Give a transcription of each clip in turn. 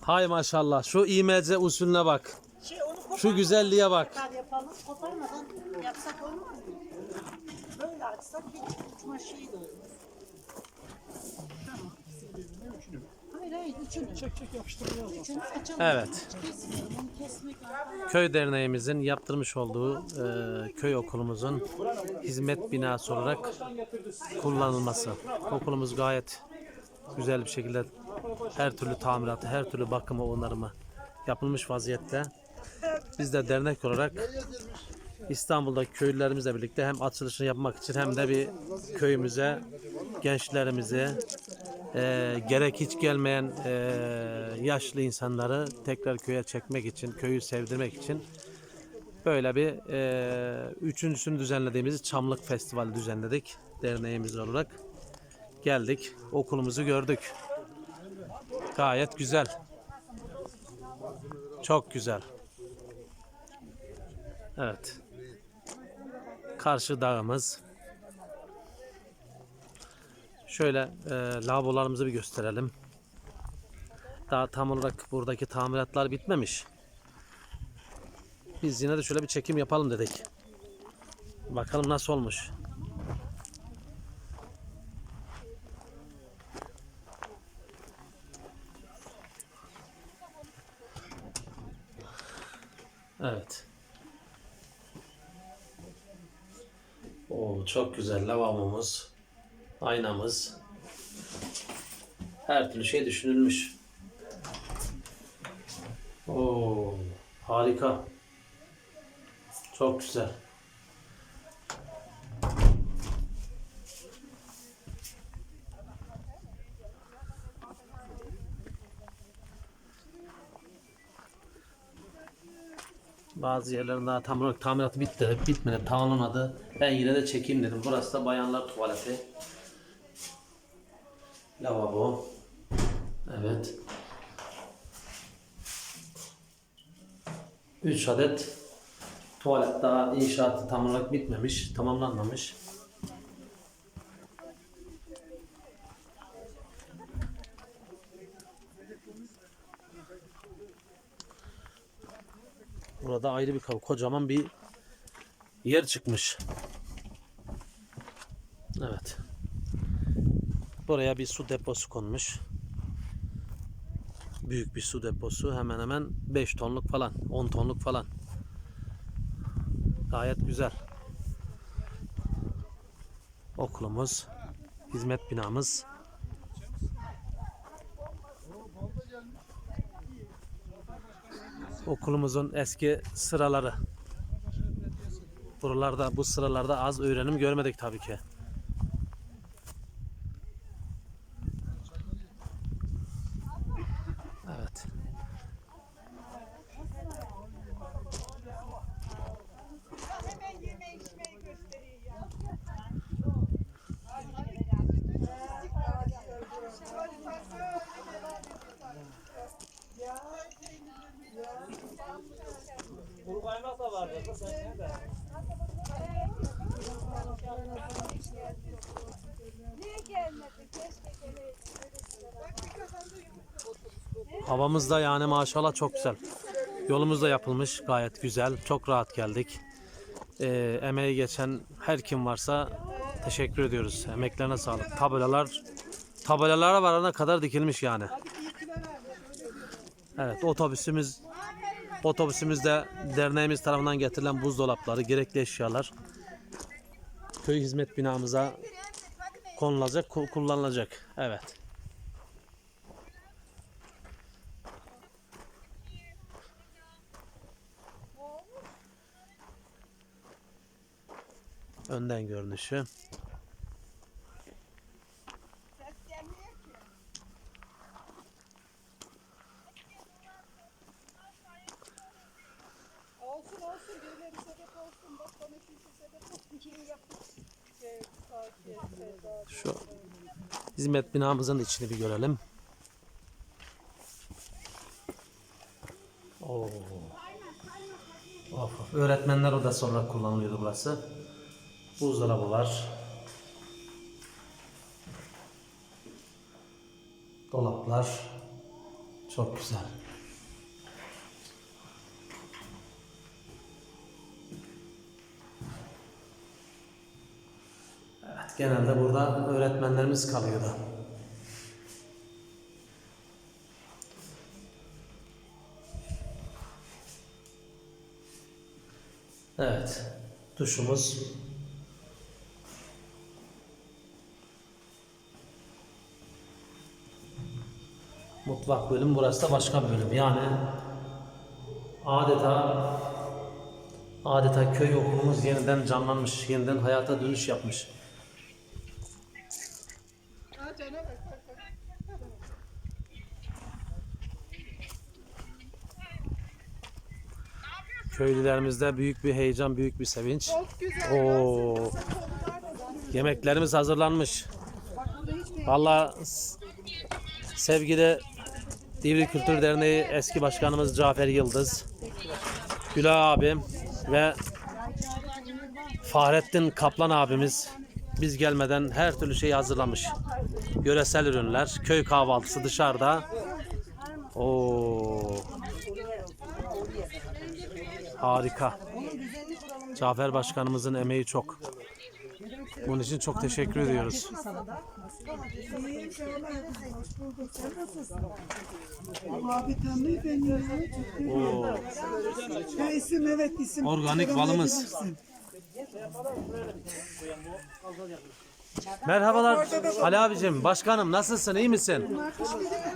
Hay maşallah şu IMC usulüne bak. Şu güzelliğe bak. Böyle açsak bir uçma şeyi. Üçünü. Çek çek yapıştırmayalım. Üçünü açalım. Evet. Köy derneğimizin yaptırmış olduğu e, köy okulumuzun hizmet binası olarak kullanılması. Okulumuz gayet güzel bir şekilde her türlü tamiratı, her türlü bakımı, onarımı yapılmış vaziyette. Biz de dernek olarak İstanbul'da köylülerimizle birlikte hem açılışını yapmak için hem de bir köyümüze, gençlerimizi, e, gerek hiç gelmeyen e, yaşlı insanları tekrar köye çekmek için, köyü sevdirmek için böyle bir e, üçüncüsünü düzenlediğimiz Çamlık Festivali düzenledik derneğimiz olarak. Geldik, okulumuzu gördük. Gayet güzel. Çok güzel. Evet. Karşı dağımız. Şöyle e, lavabolarımızı bir gösterelim. Daha tam olarak buradaki tamiratlar bitmemiş. Biz yine de şöyle bir çekim yapalım dedik. Bakalım nasıl olmuş. Evet. Oo, çok güzel lavabomuz, aynamız. Her türlü şey düşünülmüş. Oo, harika. Çok güzel. Bazı yerlerin daha tam olarak tamiratı bitti, bitmedi, tamamlamadı. Ben yine de çekeyim dedim. Burası da bayanlar tuvaleti. Lavabo. Evet. 3 adet tuvalet daha inşaatı tam olarak bitmemiş, tamamlanmamış. Burada ayrı bir kocaman bir yer çıkmış. Evet. Buraya bir su deposu konmuş. Büyük bir su deposu. Hemen hemen 5 tonluk falan, 10 tonluk falan. Gayet güzel. Okulumuz, hizmet binamız. Okulumuzun eski sıraları. Buralarda bu sıralarda az öğrenim görmedik tabii ki. Havamız da yani maşallah çok güzel. Yolumuz da yapılmış gayet güzel. Çok rahat geldik. Ee, emeği geçen her kim varsa teşekkür ediyoruz. Emeklerine sağlık. Tabelalar tabelalara varana kadar dikilmiş yani. Evet otobüsümüz otobüsümüzde derneğimiz tarafından getirilen buzdolapları, gerekli eşyalar köy hizmet binamıza konulacak, ku- kullanılacak. Evet. Önden görünüşü. Şu hizmet binamızın içini bir görelim. Oo. Of, öğretmenler odası olarak kullanılıyordu burası. Buzdolabılar. Dolaplar. Çok güzel. Evet, genelde burada öğretmenlerimiz kalıyordu. Evet, duşumuz Mutfak bölüm, burası da başka bölüm. Yani adeta adeta köy okulumuz yeniden canlanmış, yeniden hayata dönüş yapmış. Bak bak bak. Köylülerimizde büyük bir heyecan, büyük bir sevinç. Çok güzel. Oo. Yemeklerimiz hazırlanmış. Valla sevgili Divri Kültür Derneği eski başkanımız Cafer Yıldız, Gülah abim ve Fahrettin Kaplan abimiz biz gelmeden her türlü şeyi hazırlamış. Yöresel ürünler, köy kahvaltısı dışarıda. Oo. Harika. Cafer başkanımızın emeği çok. Bunun için çok teşekkür ediyoruz. Oo. İsim evet isim. Organik balımız. Merhabalar Ali abicim, başkanım nasılsın, iyi misin?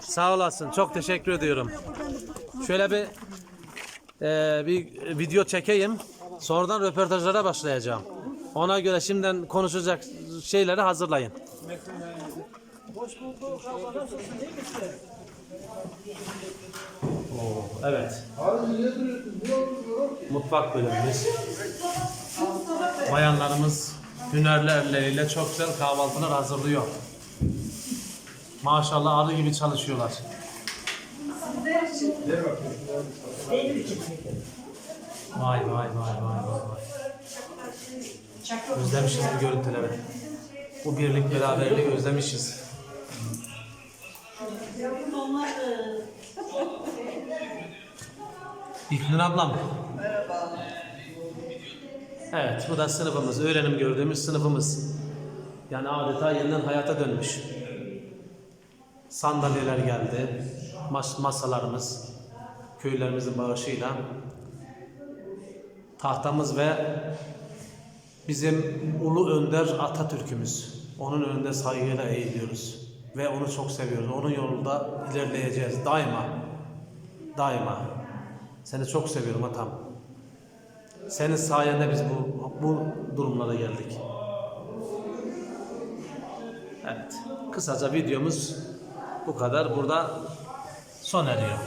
Sağ olasın, çok teşekkür ediyorum. Şöyle bir e, bir video çekeyim, sonradan röportajlara başlayacağım. Ona göre şimdiden konuşacak şeyleri hazırlayın. Evet. Mutfak bölümümüz. Bayanlarımız hünerli çok güzel kahvaltılar hazırlıyor. Maşallah arı gibi çalışıyorlar. Vay vay vay vay vay vay. Özlemişiz bu görüntüleri. Bu birlik beraberliği özlemişiz. İlknur ablam. Evet, bu da sınıfımız, öğrenim gördüğümüz sınıfımız. Yani adeta yeniden hayata dönmüş. Sandalyeler geldi, mas masalarımız, köylerimizin bağışıyla. Tahtamız ve bizim ulu önder Atatürk'ümüz. Onun önünde saygıyla eğiliyoruz. Ve onu çok seviyoruz. Onun yolunda ilerleyeceğiz daima. Daima. Seni çok seviyorum atam. Senin sayende biz bu bu durumlara geldik. Evet. Kısaca videomuz bu kadar. Burada son eriyor.